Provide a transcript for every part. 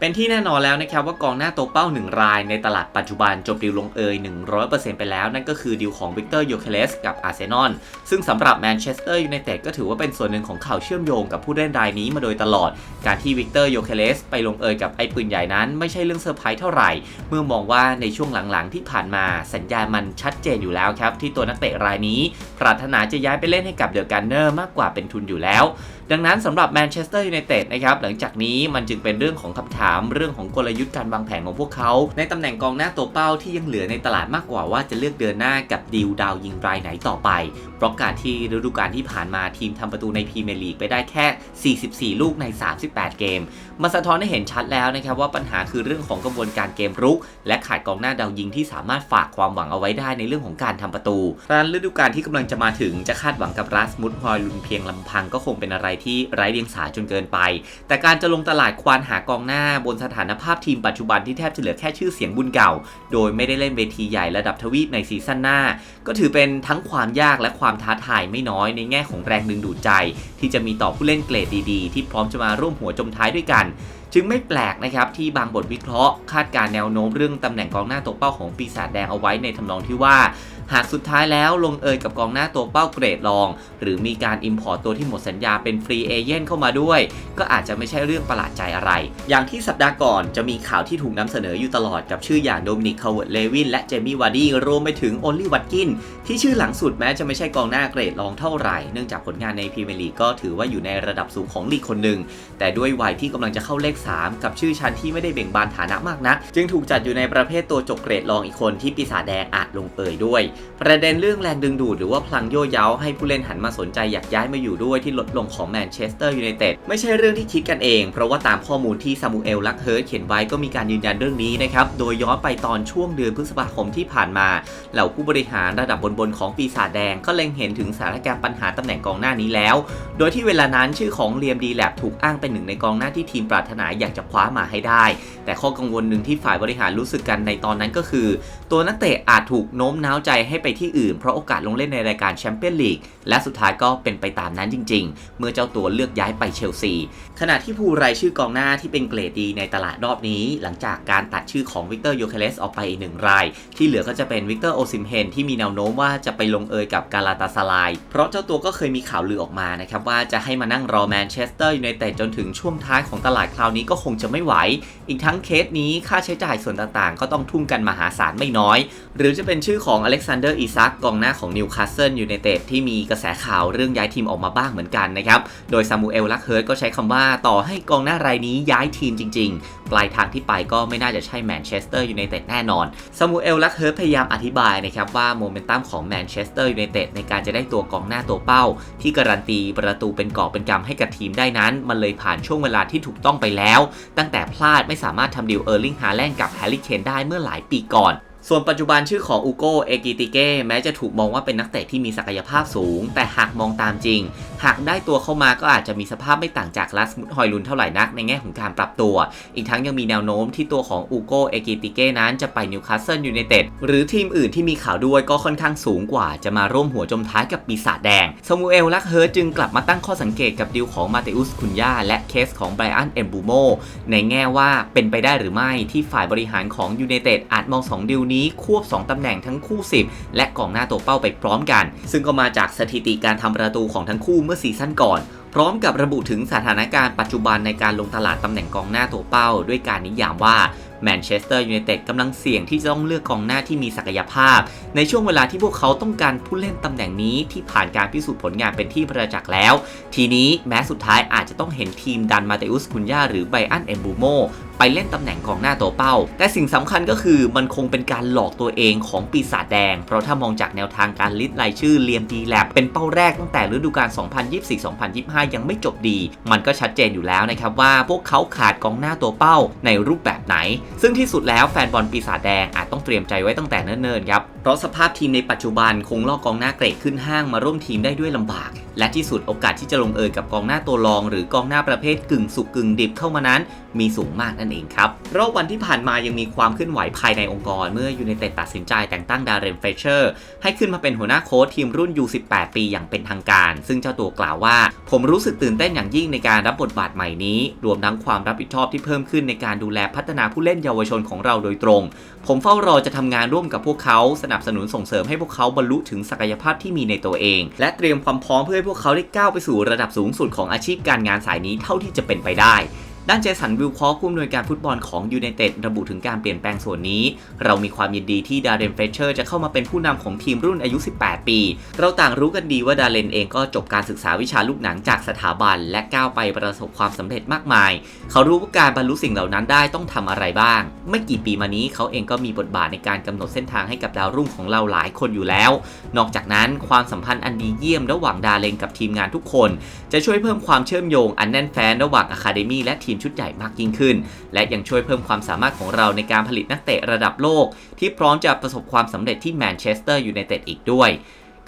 เป็นที่แน่นอนแล้วนะครับว่ากองหน้าตัวเป้า 1 รายในตลาดปัจจุบันจบดีลลงเอย 100%ไปแล้วนั่นก็คือดีลของวิกเตอร์โยเคเลสกับอาร์เซนอลซึ่งสำหรับแมนเชสเตอร์ยูไนเต็ดก็ถือว่าเป็นส่วนหนึ่งของข่าวเชื่อมโยงกับผู้เล่นรายนี้มาโดยตลอด การที่วิกเตอร์โยเคเลสไปลงเอยกับไอ้ปืนใหญ่นั้นไม่ใช่เรื่องเซอร์ไพรส์เท่าไหร่ เมื่อมองว่าในช่วงหลังๆที่ผ่านมาสัญญามันชัดเจนอยู่แล้วครับที่ตัวนักเตะรายนี้ ปรารถนาจะย้ายไปเล่นให้กับเดอะกันเนอร์มากกว่าเป็นทุนอยู่แล้วดังนั้นสำหรับแมนเชสเตอร์ยูไนเต็ดนะครับหลังจากนี้มันจึงเป็นเรื่องของคำถามเรื่องของกลยุทธ์การวางแผนของพวกเขา ในตำแหน่งกองหน้าตัวเป้าที่ยังเหลือในตลาดมากกว่าว่าจะเลือกเดินหน้ากับดีลดาวยิงรายไหนต่อไป เพราะการที่ฤดูกาลที่ผ่านมาทีมทำประตูในพรีเมียร์ลีกไปได้แค่ 44 ลูกใน 38 เกมมันสะท้อนให้เห็นชัดแล้วนะครับว่าปัญหาคือเรื่องของกระบวนการเกมรุก และขาดกองหน้าดาวยิงที่สามารถฝากความหวังเอาไว้ได้ในเรื่องของการทำประตูการฤดูกาลที่กำลังจะมาถึงจะคาดหวังกับรัสมุดฮอยลุนเพียงลำพังก็คงเป็นอะไรที่ไร้เดียงสาจนเกินไป แต่การจะลงตลาดควานหากองหน้าบนสถานภาพทีมปัจจุบันที่แทบจะเหลือแค่ชื่อเสียงบุญเก่า โดยไม่ได้เล่นเวทีใหญ่ระดับทวีปในซีซั่นหน้า ก็ถือเป็นทั้งความยากและความท้าทายไม่น้อยในแง่ของแรงดึงดูดใจ ที่จะมีต่อผู้เล่นเกรดดีๆ ที่พร้อมจะมาร่วมหัวจมท้ายด้วยกันจึงไม่แปลกนะครับที่บางบทวิเคราะห์ คาดการแนวโน้มเรื่องตำแหน่งกองหน้าตัวเป้าของปีศาจแดงเอาไว้ในทำนองที่ว่า หากสุดท้ายแล้วลงเอยกับกองหน้าตัวเป้าเกรดรอง หรือมีการอิมพอร์ตตัวที่หมดสัญญาเป็นฟรีเอเย่นเข้ามาด้วย ก็อาจจะไม่ใช่เรื่องประหลาดใจอะไร อย่างที่สัปดาห์ก่อนจะมีข่าวที่ถูกนำเสนออยู่ตลอดกับชื่ออย่างโดมินิกคาเวิร์ดเลวินและเจมี่วาร์ดี้รวมไปถึงโอลลี่วัตกินที่ชื่อหลังสุดแม้จะไม่ใช่กองหน้าเกรดรองเท่าไหร่เนื่องจากผลงานในพรีเมียร์ลีกก็ถือว่าอยู่ในระดับสูงของลีกคนหนึ่งแต่ด้วยวัยที่กำลังจะเข้าเลข 3 กับชื่อชั้นที่ไม่ได้เบ่งบานฐานะมากนัก จึงถูกจัดอยู่ในประเภทตัวจบเกรดรองอีกคนที่ปีศาจแดงอาจลงเอยด้วยประเด็นเรื่องแรงดึงดูดหรือว่าพลังโยเย้าให้ผู้เล่นหันมาสนใจอยากย้ายมาอยู่ด้วยที่ลดลงของแมนเชสเตอร์ยูไนเต็ดไม่ใช่เรื่องที่คิดกันเอง เพราะว่าตามข้อมูลที่ซามูเอลลักเฮิร์ตเขียนไว้ก็มีการยืนยันเรื่องนี้นะครับโดยย้อนไปตอนช่วงเดือนพฤษภาคมที่ผ่านมา เหล่าผู้บริหารระดับบนๆของปีศาจแดงก็เล็งเห็นถึงสถานการณ์ปัญหาตำแหน่งกองหน้านี้แล้ว โดยที่เวลานั้นชื่อของเลียมดีแลบถูกอ้างเป็นหนึ่งในกองหน้าที่ทีมปรารถนาอยากจะคว้ามาให้ได้ แต่ข้อกังวลหนึ่งที่ฝ่ายบริหารรู้สึกกันในตอนนั้นก็คือ ตัวนักเตะอาจถูกโน้มน้าวใจให้ไปที่อื่น เพราะโอกาสลงเล่นในรายการแชมเปี้ยนลีกและสุดท้ายก็เป็นไปตามนั้นจริง ๆ เมื่อเจ้าตัวเลือกย้ายไปเชลซี ขณะที่ผู้รายชื่อกองหน้าที่เป็นเกรดดีในตลาดรอบนี้ หลังจากการตัดชื่อของวิกเตอร์โยเคเลสออกไปอีกหนึ่งราย ที่เหลือก็จะเป็นวิกเตอร์โอซิมเฮนที่มีแนวโน้มว่าจะไปลงเอยกับกาลาตาซาลาย เพราะเจ้าตัวก็เคยมีข่าวลือออกมานะครับว่าจะให้มานั่งรอแมนเชสเตอร์ยูไนเต็ดจนถึงช่วงท้ายของตลาดคราวนี้ก็คงจะไม่ไหว อีกทั้งเคสนี้ค่าใช้จ่ายส่วนต่างๆ ก็ต้องทุ่มกันมหาศาลไม่น้อย หรือจะเป็นชื่อของอเล็กซานันเดอร์อิซักกองหน้าของนิวคาสเซิลยูไนเต็ดที่มีกระแสข่าวเรื่องย้ายทีมออกมาบ้างเหมือนกันนะครับ โดยซามูเอลลักเฮิร์ตก็ใช้คำว่าต่อให้กองหน้ารายนี้ย้ายทีมจริง ๆ ปลายทางที่ไปก็ไม่น่าจะใช่แมนเชสเตอร์ยูไนเต็ดแน่นอนซามูเอลลักเฮิร์ตพยายามอธิบายนะครับว่าโมเมนตัมของแมนเชสเตอร์ยูไนเต็ดในการจะได้ตัวกองหน้าตัวเป้า ที่การันตีประตูเป็นกอบเป็นกำให้กับทีมได้นั้น มันเลยผ่านช่วงเวลาที่ถูกต้องไปแล้ว ตั้งแต่พลาดไม่สามารถทำดีลเออร์ลิงฮาแลนด์กับแฮร์รี่เคนได้เมื่อหลายปีก่อน ส่วนปัจจุบันชื่อของอูโกเอกิติเก้แม้จะถูกมองว่าเป็นนักเตะที่มีศักยภาพสูง แต่หากมองตามจริงหากได้ตัวเข้ามาก็อาจจะมีสภาพไม่ต่างจากลัสมุดฮอยลุนเท่าไหร่นักในแง่ของการปรับตัว อีกทั้งยังมีแนวโน้มที่ตัวของอูโกเอกิติเก้นั้นจะไปนิวคาสเซิลยูไนเต็ดหรือทีมอื่นที่มีข่าวด้วยก็ค่อนข้างสูงกว่า จะมาร่วมหัวจมท้ายกับปีศาจแดงซามูเอลลักเฮิร์จึงกลับมาตั้งข้อสังเกตกับดิวของมาเตอุสคุนย่าและเคสของไบรอันเอมบูโมในแง่ว่าเป็นไปได้หรือไม่ที่ฝ่ายบริหารของยูไนเต็ดอาจมองสองดิวนี้ควบสองตำแหน่งทั้งคู่ 10 และกองหน้าตัวเป้าไปพร้อมกัน ซึ่งก็มาจากสถิติการทำประตูของทั้งคู่เมื่อซีซั่นก่อน พร้อมกับระบุถึงสถานการณ์ปัจจุบันในการลงตลาดตำแหน่งกองหน้าตัวเป้า ด้วยการนิยามว่าแมนเชสเตอร์ยูไนเต็ดกำลังเสี่ยงที่จะต้องเลือกกองหน้าที่มีศักยภาพ ในช่วงเวลาที่พวกเขาต้องการผู้เล่นตำแหน่งนี้ที่ผ่านการพิสูจน์ผลงานเป็นที่ประจักษ์แล้ว ทีนี้แม้สุดท้ายอาจจะต้องเห็นทีมดันมาเตอุสคุนยาหรือไบอันเอมบูโม ไปเล่นตำแหน่งกองหน้าตัวเป้า แต่สิ่งสำคัญก็คือมันคงเป็นการหลอกตัวเองของปีศาจแดง เพราะถ้ามองจากแนวทางการลิสต์รายชื่อเลียมดีแลบเป็นเป้าแรกตั้งแต่ฤดูกาล 2024-2025 ยังไม่จบดี มันก็ชัดเจนอยู่แล้วนะครับว่าพวกเขาขาดกองหน้าตัวเป้าในรูปแบบไหน ซึ่งที่สุดแล้วแฟนบอลปีศาจแดงอาจต้องเตรียมใจไว้ตั้งแต่เนิ่นๆครับ เพราะสภาพทีมในปัจจุบันคงลอกกองหน้าเกรดขึ้นห้างมาร่วมทีมได้ด้วยลำบาก และที่สุดโอกาสที่จะลงเอยกับกองหน้าตัวรอง หรือกองหน้าประเภทกึ่งสุกกึ่งดิบเข้ามานั้น มีสูงมากนั่นนั่นเองครับรอบวันที่ผ่านมายังมีความเคลื่อนไหวภายในองค์กร เมื่อยูไนเต็ดตัดสินใจแต่งตั้งดาร์เรนเฟเชอร์ให้ขึ้นมาเป็นหัวหน้าโค้ชทีมรุ่น U18 ปีอย่างเป็นทางการ ซึ่งเจ้าตัวกล่าวว่า ผมรู้สึกตื่นเต้นอย่างยิ่งในการรับบทบาทใหม่นี้ รวมทั้งความรับผิดชอบที่เพิ่มขึ้นในการดูแลพัฒนาผู้เล่นเยาวชนของเราโดยตรง ผมเฝ้ารอจะทำงานร่วมกับพวกเขา สนับสนุนส่งเสริมให้พวกเขาบรรลุถึงศักยภาพที่มีในตัวเอง และเตรียมความพร้อมเพื่อให้พวกเขาได้ก้าวไปสู่ระดับสูงสุดของอาชีพการงานสายนี้เท่าที่จะเป็นไปได้ ด้านเจสันวิลคอร์ผู้อำนวยการฟุตบอลของยูไนเต็ดระบุถึงการเปลี่ยนแปลงส่วนนี้ เรามีความยินดีที่ดาร์เรนเฟเชอร์จะเข้ามาเป็นผู้นำของทีมรุ่นอายุ 18 ปี เราต่างรู้กันดีว่าดาร์เรนเองก็จบการศึกษาวิชาลูกหนังจากสถาบัน และก้าวไปประสบความสำเร็จมากมาย เขารู้ว่าการบรรลุสิ่งเหล่านั้นได้ต้องทำอะไรบ้าง ไม่กี่ปีมานี้เขาเองก็มีบทบาทในการกำหนดเส้นทางให้กับดาวรุ่งของเราหลายคนอยู่แล้ว นอกจากนั้นความสัมพันธ์อันดีเยี่ยมระหว่างดาร์เรนกับทีมงานทุกคน จะช่วยเพิ่มความเชื่อมโยงอันแน่นแฟ้นระหว่างอะคาเดมี่และทีมชุดใหญ่มากยิ่งขึ้น และยังช่วยเพิ่มความสามารถของเราในการผลิตนักเตะระดับโลก ที่พร้อมจะประสบความสำเร็จที่แมนเชสเตอร์ยูไนเต็ดอีกด้วย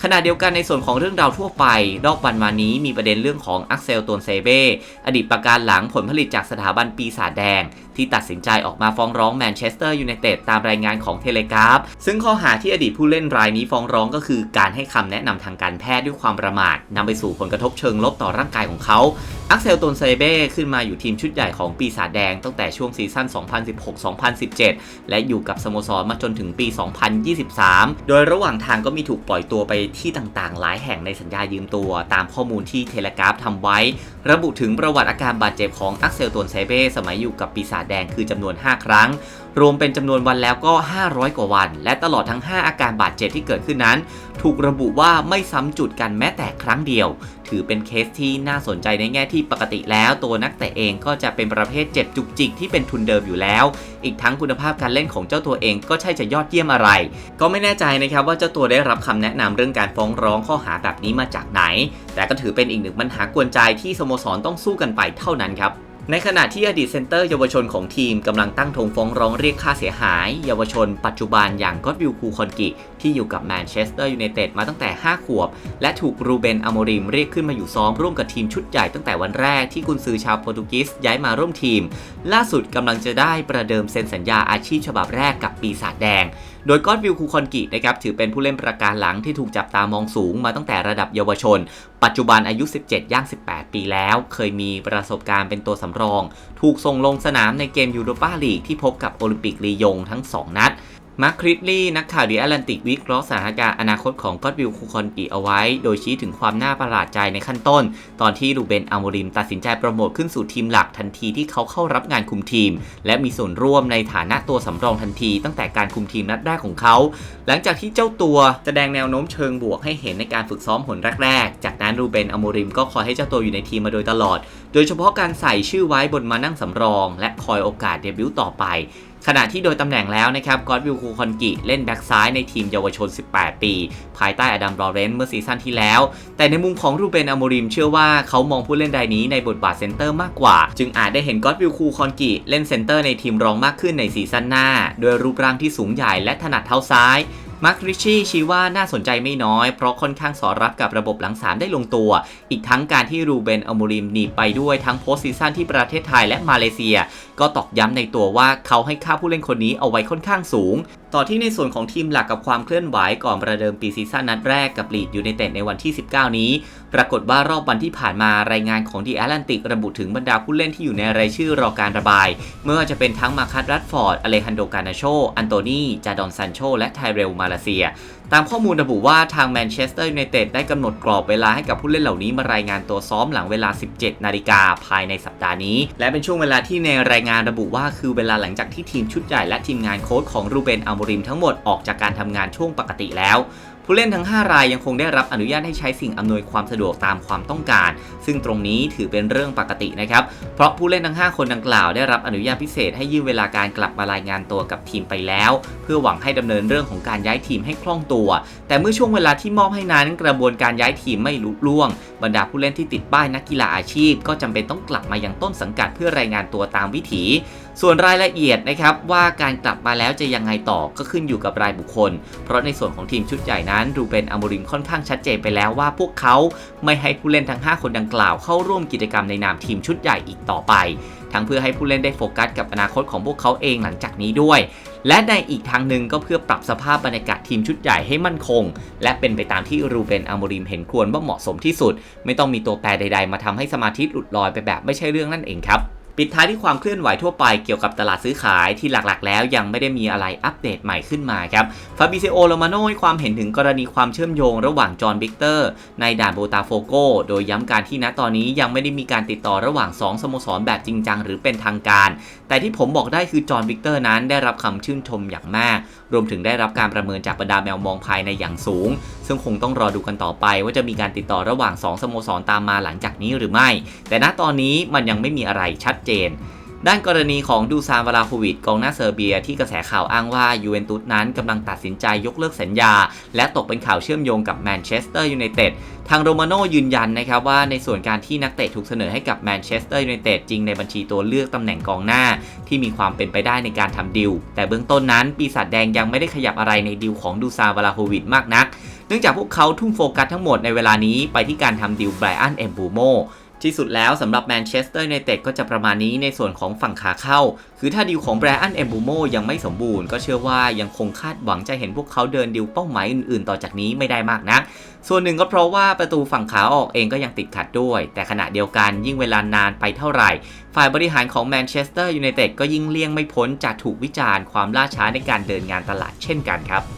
ขณะเดียวกันในส่วนของเรื่องราวทั่วไปรอบวันมานี้มีประเด็นเรื่องของอักเซลตนเซเบ้อดีตประการหลังผลผลิตจากสถาบันปีศาจแดง ที่ตัดสินใจออกมาฟ้องร้องแมนเชสเตอร์ยูไนเต็ดตามรายงานของเทเลกราฟซึ่งข้อหาที่อดีตผู้เล่นรายนี้ฟ้องร้องก็คือการให้คำแนะนำทางการแพทย์ด้วยความประมาทนำไปสู่ผลกระทบเชิงลบต่อร่างกายของเขาอักเซลตนเซเบ้ขึ้นมาอยู่ทีมชุดใหญ่ของปีศาจแดงตั้งแต่ช่วงซีซั่น 2016-2017 และอยู่กับสโมสรมาจนถึงปี 2023 โดยระหว่างทางก็มีถูกปล่อยตัวไปที่ต่างๆ หลายแห่งในสัญญายืมตัว ตามข้อมูลที่เทเลกราฟทำไว้ ระบุถึงประวัติอาการบาดเจ็บของอักเซลตวนไซเบ้สมัยอยู่กับปีศาจแดงคือจำนวน 5 ครั้ง รวมเป็นจำนวนวันแล้วก็ 500 กว่าวัน และตลอดทั้ง 5 อาการบาดเจ็บที่เกิดขึ้นนั้น ถูกระบุว่าไม่ซ้ำจุดกันแม้แต่ครั้งเดียว ถือเป็นเคสที่น่าสนใจในแง่ที่ปกติแล้ว ตัวนักเตะเองก็จะเป็นประเภทเจ็บจุกจิกที่เป็นทุนเดิมอยู่แล้ว อีกทั้งคุณภาพการเล่นของเจ้าตัวเองก็ใช่จะยอดเยี่ยมอะไร ก็ไม่แน่ใจนะครับว่าเจ้าตัวได้รับคำแนะนำเรื่องการฟ้องร้องข้อหาแบบนี้มาจากไหน แต่ก็ถือเป็นอีกหนึ่งปัญหากวนใจที่สโมสรต้องสู้กันไปเท่านั้นครับ ในขณะที่อดีตเซนเตอร์เยาวชนของทีมกำลังตั้งธงฟ้องร้องเรียกค่าเสียหาย เยาวชนปัจจุบันอย่างก็อตวิลคูคอนกิ ที่อยู่กับแมนเชสเตอร์ยูไนเต็ดมาตั้งแต่ 5 ขวบ และถูกรูเบนอโมริมเรียกขึ้นมาอยู่ซ้อมร่วมกับทีมชุดใหญ่ตั้งแต่วันแรกที่กุนซือชาวโปรตุเกสย้ายมาร่วมทีม ล่าสุดกำลังจะได้ประเดิมเซ็นสัญญาอาชีพฉบับแรกกับปีศาจแดงโดยก็อตวิลคูคอนกินะครับถือเป็นผู้เล่นประการหลังที่ถูกจับตามองสูงมาตั้งแต่ระดับเยาวชนปัจจุบันอายุ 17 ย่าง 18 ปีแล้ว เคยมีประสบการณ์เป็นตัวสำรอง ถูกส่งลงสนามในเกมยูโรปาลีกที่พบกับโอลิมปิกลียงทั้ง 2 นัด มาร์คคริสลีย์นักข่าวดีแอตแลนติกวิเคราะห์สถานการณ์อนาคตของก็อตวิลคูคอนกิเอาไว้ โดยชี้ถึงความน่าประหลาดใจในขั้นต้น ตอนที่ลูเบนอามริมตัดสินใจโปรโมทขึ้นสู่ทีมหลักทันทีที่เขาเข้ารับงานคุมทีม และมีส่วนร่วมในฐานะตัวสำรองทันที ตั้งแต่การคุมทีมนัดแรกของเขา หลังจากที่เจ้าตัวแสดงแนวโน้มเชิงบวกให้เห็นในการฝึกซ้อมหนแรกๆ จากนั้นรูเบนอโมริมก็คอยให้เจ้าตัวอยู่ในทีมมาโดยตลอด โดยเฉพาะการใส่ชื่อไว้บนมานั่งสำรอง และคอยโอกาสเดบิวต์ต่อไป ขณะที่โดยตำแหน่งแล้วนะครับกอตวิลคูคอนกิเล่นแบ็กซ้ายในทีมเยาวชน 18 ปี ภายใต้อดัมลอเรนซ์เมื่อซีซั่นที่แล้ว แต่ในมุมของรูเบนอโมริมเชื่อว่าเขามองผู้เล่นรายนี้ในบทบาทเซนเตอร์มากกว่า จึงอาจได้เห็นกอตวิลคูคอนกิเล่นเซนเตอร์ในทีมรองมากขึ้นในซีซั่นหน้า โดยรูปร่างที่สูงใหญ่และถนัดเท้าซ้าย มาร์คริชชี่ชี้ว่าน่าสนใจไม่น้อย เพราะค่อนข้างสอดรับกับระบบหลังสามได้ลงตัว อีกทั้งการที่รูเบนอโมริมหนีไปด้วยทั้งโพสต์ซีซั่นที่ประเทศไทยและมาเลเซีย ก็ตอกย้ำในตัวว่าเขาให้ค่าผู้เล่นคนนี้เอาไว้ค่อนข้างสูง ต่อที่ในส่วนของทีมหลักกับความเคลื่อนไหวก่อนประเดิมปีซีซั่นนัดแรกกับลีดยูไนเต็ดในวันที่ 19 นี้ ปรากฏว่ารอบวันที่ผ่านมารายงานของดีแอตแลนติกระบุถึงบรรดาผู้เล่นที่อยู่ในรายชื่อรอการระบาย เมื่อจะเป็นทั้งมาคัสรัดฟอร์ด อเลฮันโดกานาโช อันโตนีจาดอนซันโช และไทเรลมาลาเซีย ตามข้อมูลระบุว่าทางแมนเชสเตอร์ยูไนเต็ดได้กำหนดกรอบเวลาให้กับผู้เล่นเหล่านี้มารายงานตัวซ้อมหลังเวลา 17 นาฬิกาภายในสัปดาห์นี้ และเป็นช่วงเวลาที่ในรายงานระบุว่าคือเวลาหลังจากที่ทีมชุดใหญ่และทีมงานโค้ชของรูเบนอัลโมริมทั้งหมดออกจากการทำงานช่วงปกติแล้ว ผู้เล่นทั้ง 5 รายยังคงได้รับอนุญาตให้ใช้สิ่งอำนวยความสะดวกตามความต้องการ ซึ่งตรงนี้ถือเป็นเรื่องปกตินะครับ เพราะผู้เล่นทั้ง 5 คนดังกล่าวได้รับอนุญาตพิเศษให้ยืมเวลาการกลับมารายงานตัวกับทีมไปแล้ว เพื่อหวังให้ดำเนินเรื่องของการย้ายทีมให้คล่องตัว แต่เมื่อช่วงเวลาที่มอบให้นั้นกระบวนการย้ายทีมไม่ลุล่วง บรรดาผู้เล่นที่ติดป้ายนักกีฬาอาชีพ ก็จำเป็นต้องกลับมายังต้นสังกัดเพื่อรายงานตัวตามวิถี ส่วนรายละเอียดนะครับว่าการกลับมาแล้วจะยังไงต่อก็ขึ้นอยู่กับรายบุคคล เพราะในส่วนของทีมชุดใหญ่นั้นดูเป็นอมริมค่อนข้างชัดเจนไปแล้วว่าพวกเขาไม่ให้ผู้เล่นทั้ง 5 คนดังกล่าวเข้าร่วมกิจกรรมในนามทีมชุดใหญ่อีกต่อไป ทั้งเพื่อให้ผู้เล่นได้โฟกัสกับอนาคตของพวกเขาเองหลังจากนี้ด้วย และในอีกทางหนึ่งก็เพื่อปรับสภาพบรรยากาศทีมชุดใหญ่ให้มั่นคง และเป็นไปตามที่รูเบนอโมริมเห็นควรว่าเหมาะสมที่สุด ไม่ต้องมีตัวแปรใด ๆ มาทำให้สมาธิหลุดลอยไปแบบไม่ใช่เรื่องนั่นเองครับ ปิดท้ายที่ความเคลื่อนไหวทั่วไปเกี่ยวกับตลาดซื้อขายที่หลักๆ แล้วยังไม่ได้มีอะไรอัปเดตใหม่ขึ้นมาครับฟาบิเซโอโรมาโนให้ความเห็นถึงกรณีความเชื่อมโยงระหว่างจอห์นวิกเตอร์ ในด่านโบตาโฟโกโดยย้ำการที่ณตอนนี้ยังไม่ได้มีการติดต่อระหว่าง 2 สโมสรแบบจริงจังหรือเป็นทางการ แต่ที่ผมบอกได้คือจอห์นวิกเตอร์นั้นได้รับคำชื่นชมอย่างมาก รวมถึงได้รับการประเมินจากบรรดาแมวมองภายในอย่างสูง ซึ่งคงต้องรอดูกันต่อไป ว่าจะมีการติดต่อระหว่าง 2 สโมสรตามมาหลังจากนี้หรือไม่ แต่ณตอนนี้มันยังไม่มีอะไรชัดเจน ด้านกรณีของดูซานวลาโควิดกองหน้าเซอร์เบีย ที่กระแสข่าวอ้างว่ายูเวนตุสนั้นกำลังตัดสินใจยกเลิกสัญญา และตกเป็นข่าวเชื่อมโยงกับแมนเชสเตอร์ยูไนเต็ดทางโรมาโน่ยืนยันนะครับว่าในส่วนการที่นักเตะถูกเสนอให้กับแมนเชสเตอร์ยูไนเต็ดจริงในบัญชีตัวเลือกตำแหน่งกองหน้า ที่มีความเป็นไปได้ในการทำดิว แต่เบื้องต้นนั้น ปีศาจแดงยังไม่ได้ขยับอะไรในดิวของดูซานวลาโควิดมากนัก เนื่องจากพวกเขาทุ่มโฟกัสทั้งหมดในเวลานี้ไปที่การทำดิวไบรอันเอมบูโม ที่สุดแล้วสำหรับแมนเชสเตอร์ยูไนเต็ดก็จะประมาณนี้ในส่วนของฝั่งขาเข้า คือถ้าดิวของแบรอันเอมบูโมยังไม่สมบูรณ์ก็เชื่อว่ายังคงคาดหวังจะเห็นพวกเขาเดินดิวเป้าหมายอื่นๆ ต่อจากนี้ไม่ได้มากนัก ส่วนหนึ่งก็เพราะว่าประตูฝั่งขาออกเองก็ยังติดขัดด้วย แต่ขณะเดียวกันยิ่งเวลานานไปเท่าไหร่ ฝ่ายบริหารของแมนเชสเตอร์ยูไนเต็ดก็ยิ่งเลี่ยงไม่พ้นจะถูกวิจารณ์ความล่าช้าในการเดินงานตลาดเช่นกันครับ